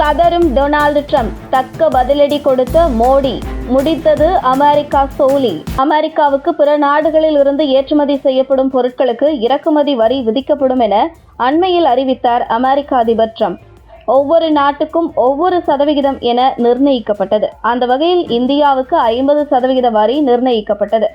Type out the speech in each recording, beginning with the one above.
கதரும் Donald Trump. தக்க பதிலடி கொடுத்த மோடி. முடித்தது அமெரிக்கா சோலி. அமெரிக்காவுக்கு பிற நாடுகளில் இருந்து ஏற்றுமதி செய்யப்படும் பொருட்களுக்கு இறக்குமதி வரி விதிக்கப்படும் என அண்மையில் அறிவித்தார் அமெரிக்க அதிபர் ட்ரம்ப். ஒவ்வொரு நாட்டுக்கும் ஒவ்வொரு சதவிகிதம் என நிர்ணயிக்கப்பட்டது. அந்த வகையில் இந்தியாவுக்கு ஐம்பது சதவிகித வரி நிர்ணயிக்கப்பட்டது.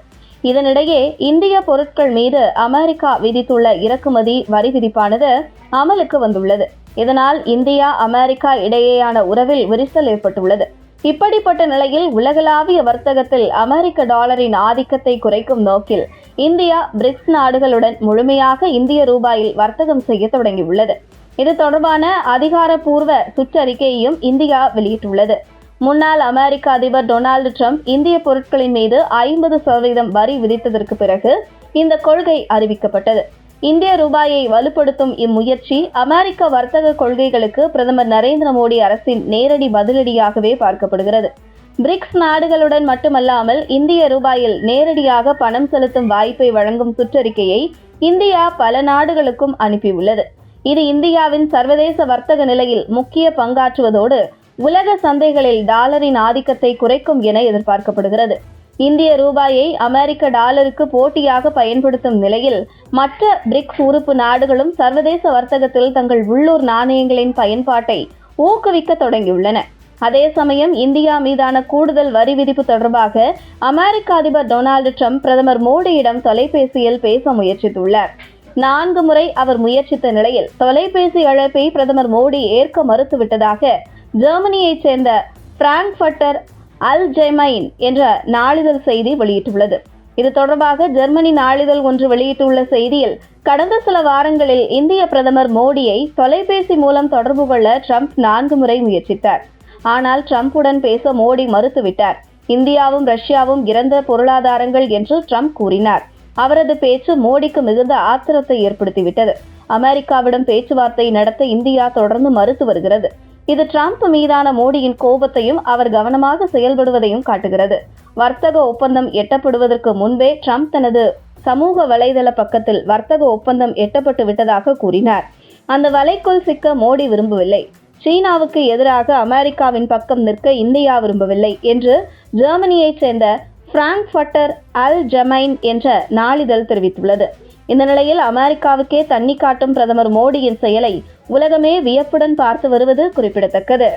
இதனிடையே இந்திய பொருட்கள் மீது அமெரிக்கா விதித்துள்ள இறக்குமதி வரி விதிப்பானது அமலுக்கு வந்துள்ளது. இதனால் இந்தியா அமெரிக்கா இடையேயான உறவில் விரிசல் ஏற்பட்டுள்ளது. இப்படிப்பட்ட நிலையில் உலகளாவிய வர்த்தகத்தில் அமெரிக்க டாலரின் ஆதிக்கத்தை குறைக்கும் நோக்கில் இந்தியா பிரிக்ஸ் நாடுகளுடன் முழுமையாக இந்திய ரூபாயில் வர்த்தகம் செய்ய தொடங்கியுள்ளது. இது தொடர்பான அதிகாரப்பூர்வ சுற்றறிக்கையையும் இந்தியா வெளியிட்டுள்ளது. முன்னாள் அமெரிக்க அதிபர் டொனால்டு ட்ரம்ப் இந்திய பொருட்களின் மீது ஐம்பது சதவீதம் வரி விதித்ததற்கு பிறகு இந்த கொள்கை அறிவிக்கப்பட்டது. இந்திய ரூபாயை வலுப்படுத்தும் இம்முயற்சி அமெரிக்க வர்த்தக கொள்கைகளுக்கு பிரதமர் நரேந்திர மோடி அரசின் நேரடி பதிலடியாகவே பார்க்கப்படுகிறது. பிரிக்ஸ் நாடுகளுடன் மட்டுமல்லாமல் இந்திய ரூபாயில் நேரடியாக பணம் செலுத்தும் வாய்ப்பை வழங்கும் சுற்றறிக்கையை இந்தியா பல நாடுகளுக்கும் அனுப்பியுள்ளது. இது இந்தியாவின் சர்வதேச வர்த்தக நிலையில் முக்கிய பங்காற்றுவதோடு உலக சந்தைகளில் டாலரின் ஆதிக்கத்தை குறைக்கும் என எதிர்பார்க்கப்படுகிறது. இந்திய ரூபாயை அமெரிக்க டாலருக்கு போட்டியாக பயன்படுத்தும் நிலையில் மற்ற பிரிக்ஸ் உறுப்பு நாடுகளும் சர்வதேச வர்த்தகத்தில் தங்கள் உள்ளூர் நாணயங்களின் பயன்பாட்டை ஊக்குவிக்க தொடங்கியுள்ளன. அதே சமயம் இந்தியா மீதான கூடுதல் வரி விதிப்பு தொடர்பாக அமெரிக்க அதிபர் டொனால்டு ட்ரம்ப் பிரதமர் மோடியிடம் தொலைபேசியில் பேச முயற்சித்துள்ளார். நான்கு முறை அவர் முயற்சித்த நிலையில் தொலைபேசி அழைப்பை பிரதமர் மோடி ஏற்க மறுத்துவிட்டதாக ஜெர்மனியைச் சேர்ந்த பிராங்க்ஃபர்டர் அல் ஜெமைன் என்ற நாளிதழ் செய்தி வெளியிட்டுள்ளது. இது தொடர்பாக ஜெர்மனி நாளிதழ் ஒன்று வெளியிட்டுள்ள செய்தியில் கடந்த சில வாரங்களில் இந்திய பிரதமர் மோடியை தொலைபேசி மூலம் தொடர்பு கொள்ள ட்ரம்ப் நான்கு முறை முயற்சித்தார். ஆனால் ட்ரம்புடன் பேச மோடி மறுத்துவிட்டார். இந்தியாவும் ரஷ்யாவும் இறந்த பொருளாதாரங்கள் என்று ட்ரம்ப் கூறினார். அவரது பேச்சு மோடிக்கு மிகுந்த ஆத்திரத்தை ஏற்படுத்திவிட்டது. அமெரிக்காவிடம் பேச்சுவார்த்தை நடத்த இந்தியா தொடர்ந்து மறுத்து வருகிறது. இது ட்ரம்ப் மீதான மோடியின் கோபத்தையும் அவர் கவனமாக செயல்படுவதையும் காட்டுகிறது. வர்த்தக ஒப்பந்தம் எட்டப்படுவதற்கு முன்பே ட்ரம்ப் தனது சமூக வலைதள பக்கத்தில் வர்த்தக ஒப்பந்தம் எட்டப்பட்டு விட்டதாக கூறினார். அந்த வலைக்குள் சிக்க மோடி விரும்பவில்லை. சீனாவுக்கு எதிராக அமெரிக்காவின் பக்கம் நிற்க இந்தியா விரும்பவில்லை என்று ஜெர்மனியைச் சேர்ந்த பிராங்க்ஃபட்டர் அல் ஜமைன் என்ற நாளிதழ் தெரிவித்துள்ளது. இந்த நிலையில் அமெரிக்காவுக்கே தண்ணி காட்டும் பிரதமர் மோடியின் செயலை உலகமே வியப்புடன் பார்த்து வருவது குறிப்பிடத்தக்கது.